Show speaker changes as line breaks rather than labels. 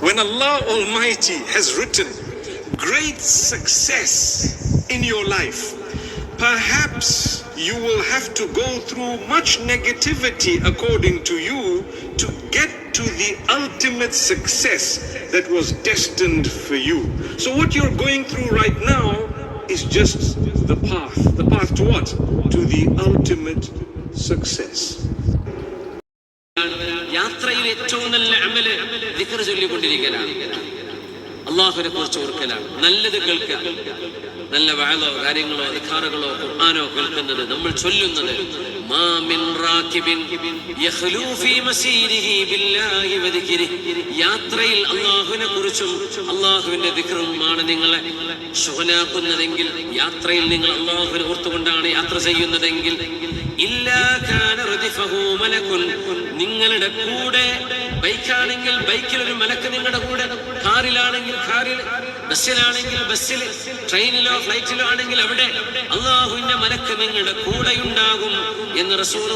When Allah Almighty has written great success in your life, perhaps you will have to go through much negativity according to you to get to the ultimate success that was destined for you. So what you're going through right now is just the path. The path to what? To the ultimate success.
യാത്രയിൽ ഏറ്റവും നല്ല അമൽ ദിക്കർ ചൊല്ലിക്കൊണ്ടിരിക്കലാണ്. അള്ളാഹുവിനെ കുറിച്ച് ഓർക്കലാണ്. നല്ലത് കേൾക്കുക. നല്ല വാഴോ കാര്യങ്ങളോ അധികാറുകളോ ഖുർആാനോ കേൾക്കുന്നത് നമ്മൾ ചൊല്ലുന്നത്. യാത്രയിൽ അള്ളാഹുവിനെ കുറിച്ചും അള്ളാഹുവിന്റെ ദിക്റുമാണ് നിങ്ങളെ ശുഹനാക്കുന്നതെങ്കിൽ യാത്രയിൽ നിങ്ങൾ അള്ളാഹുവിനെ ഓർത്തുകൊണ്ടാണ് യാത്ര ചെയ്യുന്നതെങ്കിൽ നിങ്ങളുടെ കൂടെ ബൈക്കാണെങ്കിൽ ബൈക്കിൽ ഒരു മലക്ക് നിങ്ങളുടെ കൂടെ കാറിലാണെങ്കിൽ കാറിൽ ബസ്സിലാണെങ്കിൽ ബസ്സിൽ ട്രെയിനിലോ ഫ്ലൈറ്റിലോ ആണെങ്കിൽ അവിടെ അള്ളാഹുവിന്റെ മലക്ക് നിങ്ങളുടെ കൂടെയുണ്ടാകും എന്ന് റസൂർ